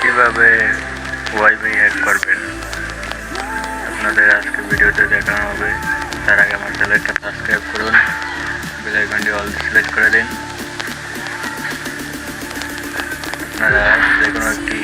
কীভাবে wifi hack করবেন? আপনাদের আজকে ভিডিওতে দেখানো হবে। তার আগে আমার চ্যানেলটা সাবস্ক্রাইব করুন। বেলাইকনটি অল সিলেক্ট করে দিন। আপনারা যে কোনো একটি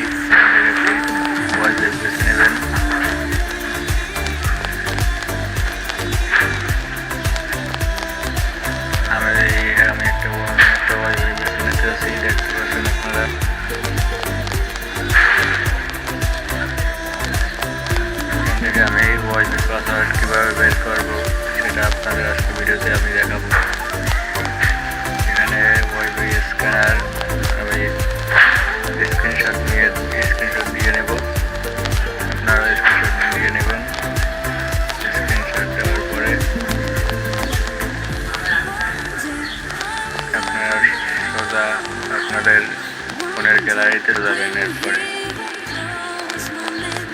ফোনের গ্যালারিতে যাবেন এরপরে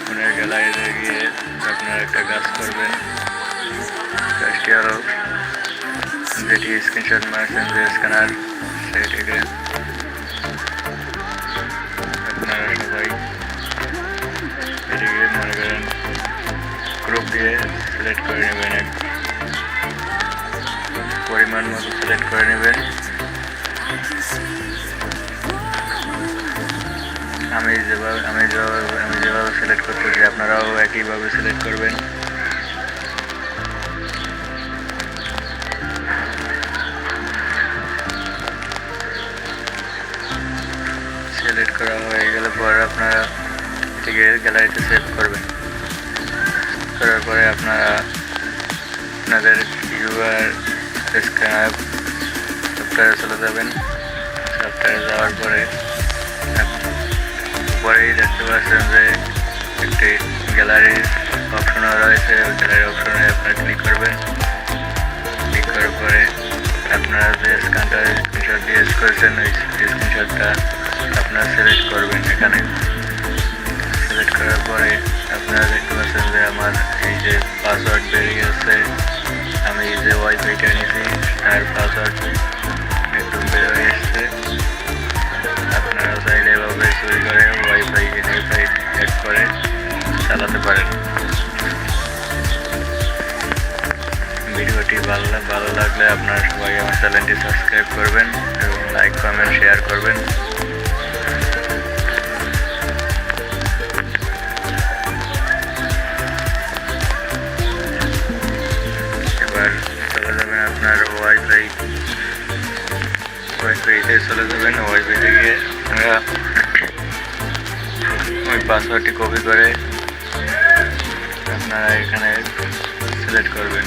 ফোনের গ্যালারিতে গিয়ে আপনারা একটা কাজ করবেন কাজটি আরও যেটি স্ক্রিনশট মারছেন যে স্ক্যানার সেটিকে আপনারা সবাই এটিকে মনে করেন গ্রুপ দিয়ে সিলেক্ট করে নেবেন এক পরিমাণ মতো সিলেক্ট করে নেবেন আমি যেভাবে আমি যেভাবে আমি যেভাবে সিলেক্ট করতে করতেছি, আপনারাও একইভাবে সিলেক্ট করবেন। সিলেক্ট করা হয়ে গেলে পর আপনারা এটিকে গ্যালারিতে সেভ করবেন। করার পরে আপনারা আপনাদের কিউআর স্ক্যানার সফটওয়্যারে চলে যাবেন। সফটওয়্যারে যাওয়ার পরে দেখতে পাচ্ছেন যে একটি গ্যালারির অপশনও রয়েছে। ওই গ্যালারি অপশনে আপনারা ক্লিক করবেন। ক্লিক করার পরে আপনারা যে স্ক্যানটা স্ক্রিনশট দিয়ে করেছেন, ওই স্ক্রিনশটটা আপনারা সিলেক্ট করবেন এখানে। ভালো ভালো লাগলে আপনারা সবাই আমার চ্যানেলটি সাবস্ক্রাইব করবেন এবং লাইক, কমেন্ট, শেয়ার করবেন। এবার চলে যাবেন আপনার ওয়াইফাই। ওয়াইফাইতে চলে যাবেন, ওয়াইফাইতে গিয়ে আপনারা ওই পাসওয়ার্ডটি কপি করে আপনারা এখানে সিলেক্ট করবেন।